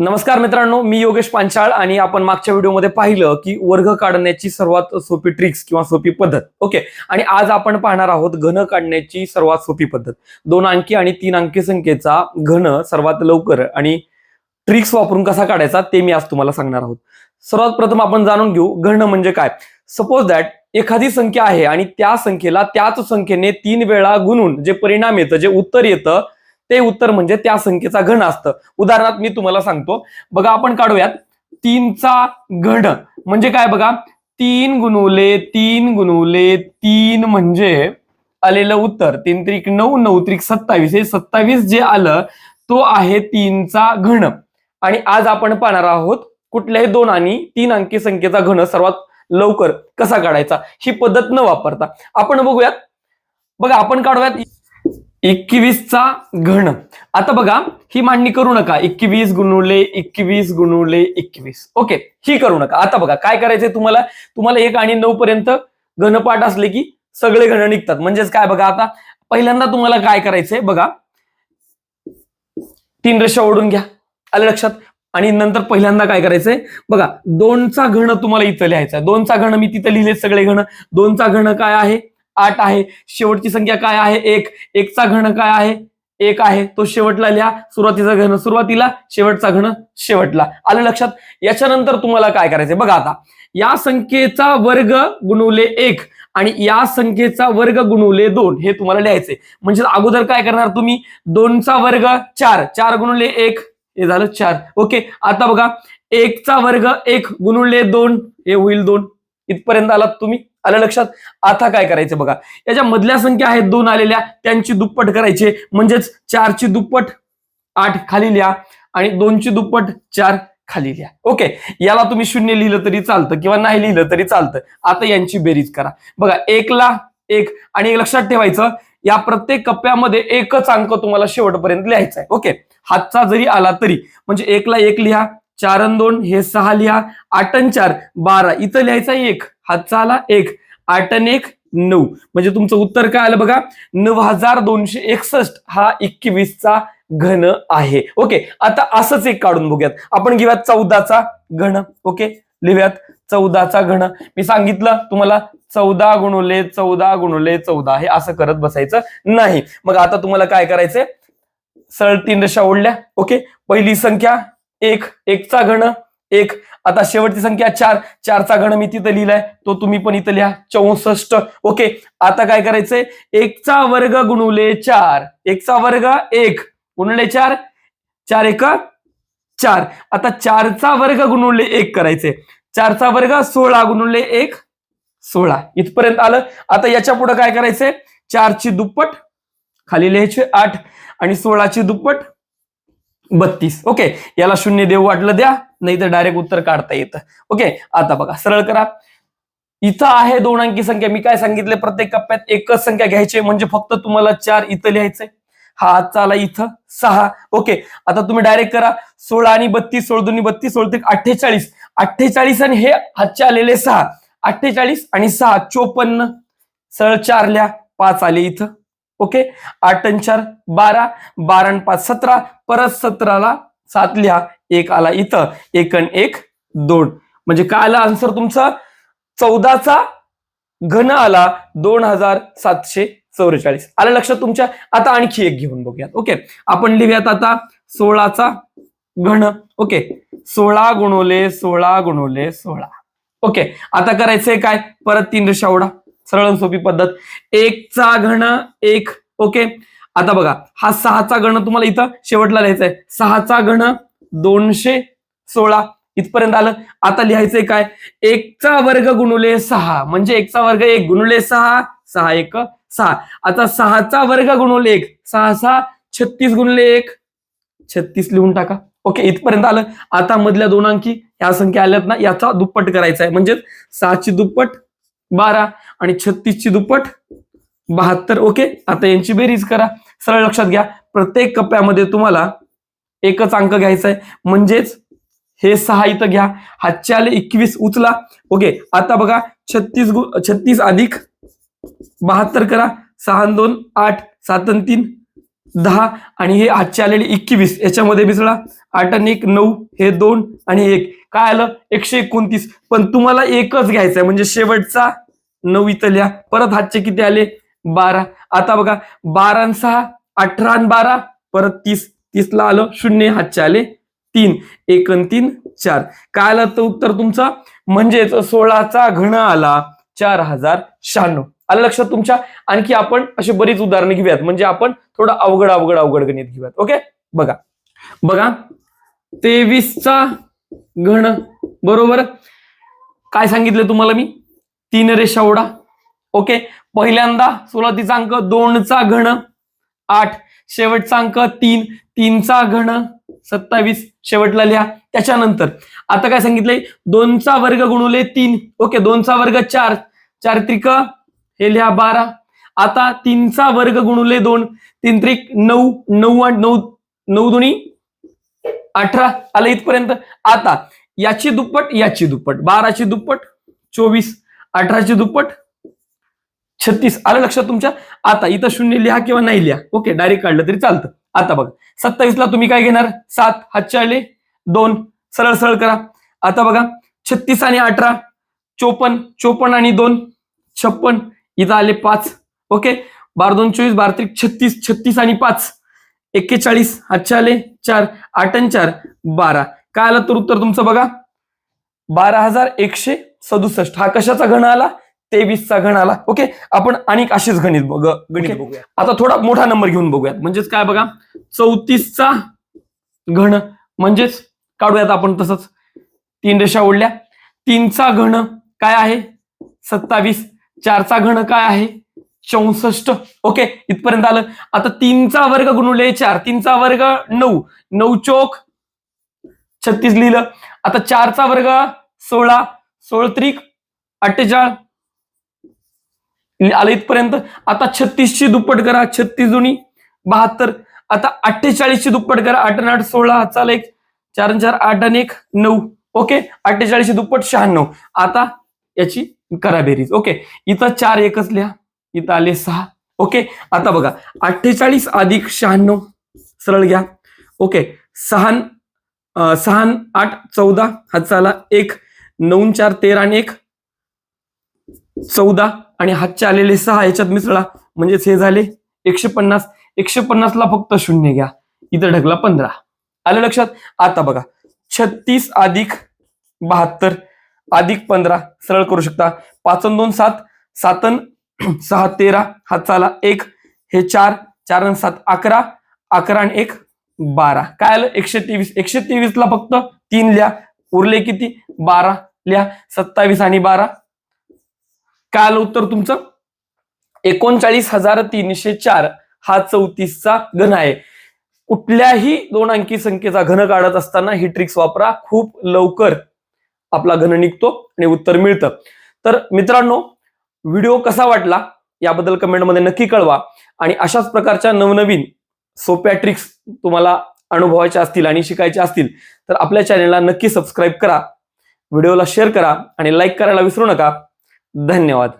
नमस्कार मित्रांनो मी योगेश पांचाळ आणि आपण मागच्या व्हिडिओमध्ये पाहिलं की वर्ग काढण्याची सर्वात सोपी ट्रिक्स किंवा सोपी पद्धत. ओके आणि आज आपण पाहणार आहोत घन काढण्याची सर्वात सोपी पद्धत. दोन अंकी आणि तीन अंकी संख्येचा घन सर्वात लवकर आणि ट्रिक्स वापरून कसा काढायचा ते मी आज तुम्हाला सांगणार आहोत. सर्वात प्रथम आपण जाणून घेऊ घन म्हणजे काय. सपोज दॅट एखादी संख्या आहे आणि त्या संख्येला त्याच संख्येने तीन वेळा गुणून जे परिणाम येतं जे उत्तर येतं ते उत्तर म्हणजे त्या संख्येचा घन असतं. उदाहरणार्थ मी तुम्हाला सांगतो. बघा आपण काढूयात. तीनचा घन म्हणजे काय बघा? तीन गुणवले तीन गुणवले तीन म्हणजे आलेलं उत्तर. तीन त्रिक नऊ नऊ त्रिक सत्तावीस. हे सत्तावीस जे आलं तो आहे तीनचा घन. आणि आज आपण पाहणार आहोत कुठल्याही दोन आणि तीन अंकी संख्येचा घन सर्वात लवकर कसा काढायचा? ही पद्धत न वापरता. आपण बघूयात. बघा आपण काढूयात. एकवीसचा घन. आता बघा ही मांडणी करू नका. एकवीस गुणवले एकवीस गुणवले एकवीस. ओके ही करू नका. आता बघा काय करायचंय तुम्हाला? तुम्हाला एक आणि नऊ पर्यंत घनपाठ असले की सगळे घन निघतात. म्हणजेच काय बघा आता? पहिल्यांदा तुम्हाला काय करायचंय बघा? तीन रेषा ओढून घ्या. आलं लक्षात? आणि नंतर पहिल्यांदा काय करायचंय? बघा दोनचा घन तुम्हाला इथं लिहायचा आहे. दोनचा घन मी तिथं लिहिले सगळे घन. दोनचा घन काय आहे? आठ आहे. शेवटची संख्या काय आहे? एक. एकचा घन काय आहे? एक आहे. तो शेवटला लिहा. सुरुवातीचा घन. सुरुवातीला शेवटचा घन शेवटला. आलं लक्षात? याच्यानंतर तुम्हाला काय करायचंय? बघा आता. या संख्येचा वर्ग गुणुले एक आणि या संख्येचा वर्ग गुणवले दोन. हे तुम्हाला लिहायचे म्हणजे अगोदर काय करणार तुम्ही? दोनचा वर्ग चार. चार गुणुले एक. हे झालं चार. ओके. आता बघा. एकचा वर्ग एक गुणुले दोन. हे होईल दोन. इथपर्यंत आलात तुम्ही? आलं लक्षात? आता काय करायचं बघा. याच्या मधल्या संख्या आहेत दोन आलेल्या. त्यांची दुप्पट करायचे. म्हणजेच चारची दुप्पट आठ खाली लिहा आणि दोनची दुप्पट चार खाली लिहा ओके? याला तुम्ही शून्य लिहिलं तरी चालतं किंवा नाही लिहिलं तरी चालतं. आता यांची बेरीज करा. बघा एकला एक. आणि एक लक्षात ठेवायचं या प्रत्येक कप्प्यामध्ये एकच अंक तुम्हाला शेवटपर्यंत लिहायचा आहे. ओके? हातचा जरी आला तरी. म्हणजे एकला एक लिहा. चार दोन हे सहा लिहा. आठन चार बारा. इथं लिहायचा एक हातचा आला एक. आठ अन एक नऊ. म्हणजे तुमचं उत्तर काय आलं बघा? नऊ हजार दोनशे एकसष्ट हा एकवीसचा घन आहे. ओके आता असंच एक काढून बघूयात. आपण घेऊयात चौदाचा घन. ओके लिहूयात चौदाचा घन. मी सांगितलं तुम्हाला चौदा गुणुले चौदा गुणुले चौदा. हे असं करत बसायचं नाही. मग आता तुम्हाला काय करायचंय? सरळ तीन रेषा ओढल्या. ओके पहिली संख्या एक एकचा घन एक. आता शेवटची संख्या चार. चारचा घन मी तिथं लिहिलाय. तो तुम्ही पण इथं लिहा. चौसष्ट. ओके. आता काय करायचंय? एकचा वर्ग गुणुले चार. एकचा वर्ग एक. गुणुले चार. चार एक चार. आता चारचा वर्ग गुणुले एक करायचे चारचा वर्ग सोळा गुणुले एक. सोळा. इथपर्यंत आलं. आता याच्यापुढे काय करायचंय? चारची दुप्पट. खाली लिहायचे आठ. आणि सोळाची दुप्पट. बत्तीस. ओके याला शून्य देऊ वाटलं द्या नाही तर डायरेक्ट उत्तर काढता येतं. ओके आता बघा सरळ करा. इथं आहे दोन अंकी संख्या. मी काय सांगितले प्रत्येक कप्प्यात एकच संख्या घ्यायची म्हणजे फक्त तुम्हाला चार इथं लिहायचंय. हा आजचा आला इथं. सहा. ओके आता तुम्ही डायरेक्ट करा. सोळा आणि बत्तीस सोळ दोन्ही बत्तीस सोळ ते अठ्ठेचाळीस. अठ्ठेचाळीस आणि हे हातचे आलेले सहा. अठ्ठेचाळीस आणि सहा. चोपन्न. सरळ चार लिहा. पाच आले इथं. ओके? आठ आणि चार बारा. बारा आणि पाच सतरा. परत सतराला सात लिहा. एक आला इथं. एक आणि एक दोन. म्हणजे काय आला आन्सर तुमचा? चौदाचा घन आला दोन हजार सातशे चौवेचाळीस आलं लक्षात तुमच्या? आता आणखी एक घेऊन बघूयात. ओके? आपण लिहूयात आता सोळाचा घन. ओके? सोळा गुणवले सोळा गुणवले सोळा. ओके? आता करायचंय काय? परत तीन रेषा ओढा. सरळ सोपी पद्धत. एकचा घन एक ओके? आता बघा हा सहाचा गण तुम्हाला इथं शेवटला लिहायचा आहे सहाचा घण दोनशे सोळा. इथपर्यंत आलं. आता लिहायचंय काय? एकचा वर्ग गुणुले सहा. म्हणजे एकचा वर्ग एक गुणुले सहा सहा एक सहा. आता सहाचा वर्ग गुणुले एक सहा सहा छत्तीस गुणले एक छत्तीस लिहून टाका. ओके इथपर्यंत आलं. आता मधल्या दोन अंकी ह्या संख्या आल्यात ना याचा दुप्पट करायचा आहे म्हणजे सहाची दुप्पट बारा. आणि छत्तीसची दुप्पट बहात्तर. ओके आता यांची बेरीज करा. सरळ लक्षात घ्या. प्रत्येक कप्प्यामध्ये तुम्हाला एकच अंक घ्यायचा आहे म्हणजेच हे सहा इथं घ्या. हातचे आले एकवीस उचला. ओके आता बघा. छत्तीस गु छत्तीस अधिक बहात्तर करा. सहा दोन आठ. सात तीन दहा. आणि हे आजचे आलेले एकवीस. याच्यामध्ये मिसळा आठ आणि एक नऊ. हे दोन आणि एक. काय आलं? एकशे एकोणतीस. पण तुम्हाला एकच घ्यायचं आहे म्हणजे शेवटचा नऊ इथं लिहा. परत हातचे किती आले? बारा. आता बघा बारा आणि सहा अठरा आणि बारा परत तीस. तीसला आलं शून्य हातचे आले तीन. एक आणि तीन चार. काय आलं तर उत्तर तुमचं? म्हणजेच सोळाचा घन आला चार हजार शहाण्णव. आलं लक्षात तुमच्या? आणखी आपण अशी बरीच उदाहरणं घेऊयात. म्हणजे आपण थोडं अवघड अवघड अवघड गणित घेऊयात. ओके? बघा. बघा. तेवीसचा घन. बरोबर? काय सांगितलं तुम्हाला मी? तीन रेषा ओढा. ओके पहिल्यांदा सुरुवातीचा अंक दोनचा घन आठ. शेवटचा अंक तीन तीनचा घन सत्तावीस. शेवटला लिहा. त्याच्यानंतर आता काय सांगितलंय? दोनचा वर्ग गुणुले तीन. ओके दोनचा वर्ग चार. चार त्रिक हे लिहा बारा. आता तीनचा वर्ग गुणुले दोन. तीन त्रिक नऊ नऊ आठ नऊ नऊ दोन्ही अठरा. आलं इथपर्यंत. आता याची दुप्पट याची दुप्पट. बाराची दुप्पट चोवीस. अठराची दुप्पट? छत्तीस. आलं लक्षात तुमच्या? आता इथं शून्य लिहा किंवा नाही लिहा. ओके डायरेक्ट काढलं तरी चालतं. आता बघा. सत्तावीसला तुम्ही काय घेणार? सात. हातचे दोन. सरळ सरळ करा. आता बघा. छत्तीस आणि अठरा. चोपन्न. चोपन्न आणि दोन. छप्पन. इथं आले पाच. ओके? बारा दोन चोवीस. बारा त्रिक. छत्तीस. छत्तीस आणि पाच. एक्केचाळीस. हातचे आले. चार. आठ आणि चार. बारा. काय आलं तर उत्तर तुमचं बघा? बारा हजार एकशे सदुसष्ट. हा कशाचा घन आला? तेवीसचा घन आला. ओके? आपण अनेक असेच गणित बघ गणित बघूया. आता थोडा मोठा नंबर घेऊन बघूयात. म्हणजेच काय बघा? चौतीसचा घन. म्हणजेच काढूयात आपण तसंच. तीन रेषा ओढल्या. तीनचा घन काय आहे? सत्तावीस. चारचा घन काय आहे? चौसष्ट. ओके? इथपर्यंत आलं. आता तीनचा वर्ग गुणुले चार. तीनचा वर्ग नऊ. नऊ चोक छत्तीस लिहिलं. आता चारचा वर्ग सोळा सोळत्रिक अठ्ठेचाळ. आलं इथपर्यंत. आता छत्तीसची दुप्पट करा छत्तीस जुनी बहात्तर. आता अठ्ठेचाळीसची दुप्पट करा आठ आठ सोळा चाल एक चार चार आठ आणि एक नऊ. ओके? अठ्ठेचाळीसची दुप्पट शहाण्णव. आता याची करा बेरीज ओके? इथं चार एकच लिहा. इथं आले सहा. ओके? आता बघा. अठ्ठेचाळीस अधिक शहाण्णव. सरळ घ्या. ओके? सहा सहा आठ चौदा. हा चाला एक. नऊ चार तेरा आणि एक. चौदा आणि हातचे आलेले सहा याच्यात मिसळा. म्हणजेच हे झाले एकशे पन्नास एकशे पन्नासला फक्त शून्य घ्या. इथं ढकला पंधरा. आलं लक्षात? आता बघा. छत्तीस अधिक बहात्तर अधिक पंधरा. सरळ करू शकता. पाच दोन सात. सात सहा तेरा. हात चाला एक. हे चार. चार अन सात अकरा. अकरा आणि एक बारा. काय आलं? एकशे तेवीस. एकशे तेवीस ला फक्त तीन लिहा. उरले किती? बारा. लिहा. सत्तावीस आणि बारा. काय आलं उत्तर तुमचं? एकोणचाळीस हजार तीनशे चार हा चौतीसचा घन आहे. कुठल्याही दोन अंकी संख्येचा घन काढत असताना ही ट्रिक्स वापरा. खूप लवकर आपला घन निघतो आणि उत्तर मिळतं. तर मित्रांनो व्हिडिओ कसा वाटला याबद्दल कमेंटमध्ये नक्की कळवा. आणि अशाच प्रकारच्या नवनवीन सोप्या ट्रिक्स तुम्हाला अनुभवायच्या असतील आणि शिकायच्या असतील तर आपल्या चॅनेलला नक्की सबस्क्राईब करा. व्हिडिओला शेअर करा आणि लाईक करायला विसरू नका. धन्यवाद.